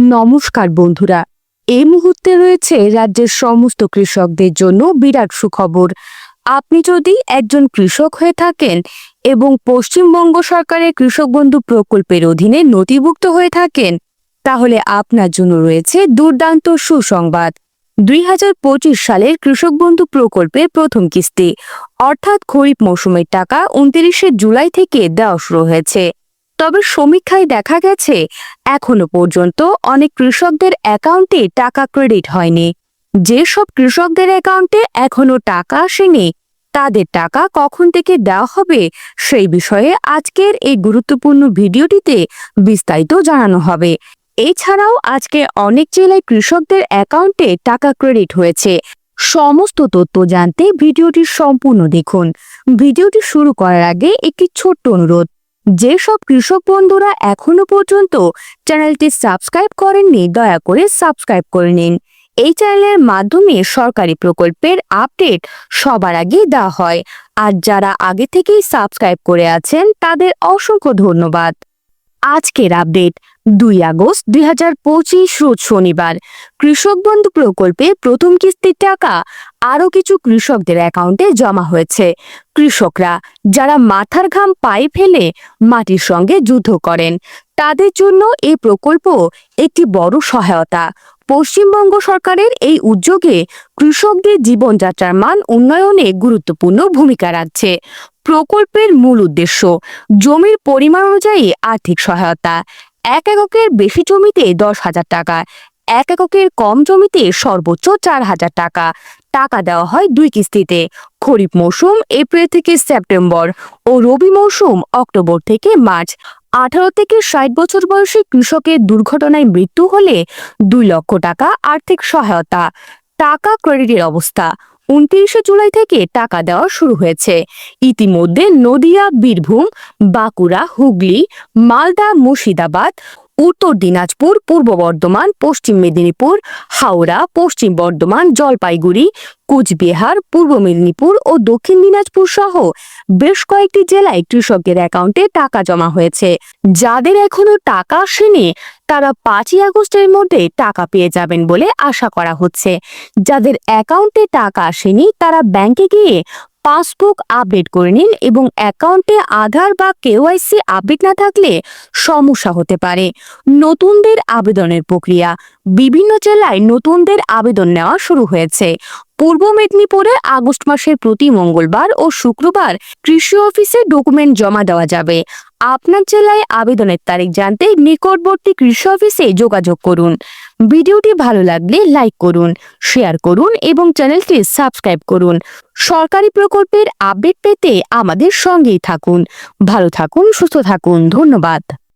নমস্কার বন্ধুরা। এই মুহূর্তে রয়েছে রাজ্যের সমস্ত কৃষকদের জন্য বিরাট সুখবর। আপনি যদি একজন কৃষক হয়ে থাকেন এবং পশ্চিমবঙ্গ সরকারের কৃষক বন্ধু প্রকল্পের অধীনে নথিভুক্ত হয়ে থাকেন, তাহলে আপনার জন্য রয়েছে দুর্দান্ত সুসংবাদ। দুই হাজার পঁচিশ সালের কৃষক বন্ধু প্রকল্পের প্রথম কিস্তি, অর্থাৎ খরিফ মৌসুমের টাকা উনত্রিশে জুলাই থেকে দেওয়া শুরু হয়েছে। তবে সমীক্ষায় দেখা গেছে, এখনও পর্যন্ত অনেক কৃষকদের অ্যাকাউন্টে টাকা ক্রেডিট হয়নি। যেসব কৃষকদের অ্যাকাউন্টে এখনও টাকা আসেনি, তাদের টাকা কখন থেকে দেওয়া হবে, সেই বিষয়ে আজকের এই গুরুত্বপূর্ণ ভিডিওটিতে বিস্তারিত জানানো হবে। এছাড়াও আজকে অনেক জেলায় কৃষকদের অ্যাকাউন্টে টাকা ক্রেডিট হয়েছে। সমস্ত তথ্য জানতে ভিডিওটি সম্পূর্ণ দেখুন। ভিডিওটি শুরু করার আগে একটি ছোট্ট অনুরোধ। যেসব কৃষক বন্ধুরা এখনও পর্যন্ত চ্যানেলটি সাবস্ক্রাইব করেননি, দয়া করে সাবস্ক্রাইব করে নিন। এই চ্যানেলের মাধ্যমে সরকারি প্রকল্পের আপডেট সবার আগে দেওয়া হয়। আর যারা আগে থেকেই সাবস্ক্রাইব করে আছেন, তাদের অসংখ্য ধন্যবাদ। আজকের আপডেট দুই আগস্ট দুই হাজার পঁচিশ রোজ শনিবার। কৃষক বন্ধু প্রকল্পে প্রথম কিস্তির টাকা আরও কিছু কৃষকদের অ্যাকাউন্টে জমা হয়েছে। কৃষকরা যারা মাথার ঘাম পায়ে ফেলে মাটির সঙ্গে যুদ্ধ করেন, তাদের জন্য এই প্রকল্প একটি বড় সহায়তা। পশ্চিমবঙ্গ সরকারের এই উদ্যোগে কৃষকদের জীবনযাত্রার মান উন্নয়নে গুরুত্বপূর্ণ ভূমিকা রাখছে। প্রকল্পের মূল উদ্দেশ্য জমির পরিমাণ অনুযায়ী আর্থিক সহায়তা। এক এককের বেশি জমিতে দশ হাজার টাকা, এক এককের কম জমিতে সর্বোচ্চ চার হাজার টাকা। টাকা দেওয়া হয় দুই কিস্তিতে, খরিফ মৌসুম এপ্রিল থেকে সেপ্টেম্বর ও রবি মৌসুম অক্টোবর থেকে মার্চ। আঠারো থেকে ষাট বছর বয়সী কৃষকের দুর্ঘটনায় মৃত্যু হলে দুই লক্ষ টাকা আর্থিক সহায়তা। টাকা ক্রেডিটের অবস্থা উনত্রিশে জুলাই থেকে টাকা দেওয়া শুরু হয়েছে। ইতিমধ্যে নদিয়া বীরভূম বাঁকুড়া হুগলি মালদা মুর্শিদাবাদ উত্তর দিনাজপুর, পূর্ব বর্ধমান, পশ্চিম মেদিনীপুর, হাওড়া, পশ্চিম বর্ধমান, জলপাইগুড়ি, কুচবিহার, পূর্ব মেদিনীপুর ও দক্ষিণ দিনাজপুর সহ বেশ কয়েকটি জেলায় কৃষকদের অ্যাকাউন্টে টাকা জমা হয়েছে। যাদের এখনও টাকা আসেনি, তারা পাঁচই আগস্টের মধ্যে টাকা পেয়ে যাবেন বলে আশা করা হচ্ছে। যাদের অ্যাকাউন্টে টাকা আসেনি, তারা ব্যাংকে গিয়ে পাসবুক আপডেট করে নিন এবং অ্যাকাউন্টে আধার বা কেওয়াইসি আপডেট না থাকলে সমস্যা হতে পারে। নতুনদের আবেদনের প্রক্রিয়া। বিভিন্ন জেলায় নতুনদের আবেদন নেওয়া শুরু হয়েছে। পূর্ব মেদিনীপুরে আগস্ট মাসের প্রতি মঙ্গলবার ও শুক্রবার কৃষি অফিসে ডকুমেন্ট জমা দেওয়া যাবে। আপনার জেলায় আবেদনের তারিখ জানতে নিকটবর্তী কৃষি অফিসে যোগাযোগ করুন। ভিডিওটি ভালো লাগলে লাইক করুন, শেয়ার করুন এবং চ্যানেলটি সাবস্ক্রাইব করুন। সরকারি প্রকল্পের আপডেট পেতে আমাদের সঙ্গেই থাকুন। ভালো থাকুন, সুস্থ থাকুন। ধন্যবাদ।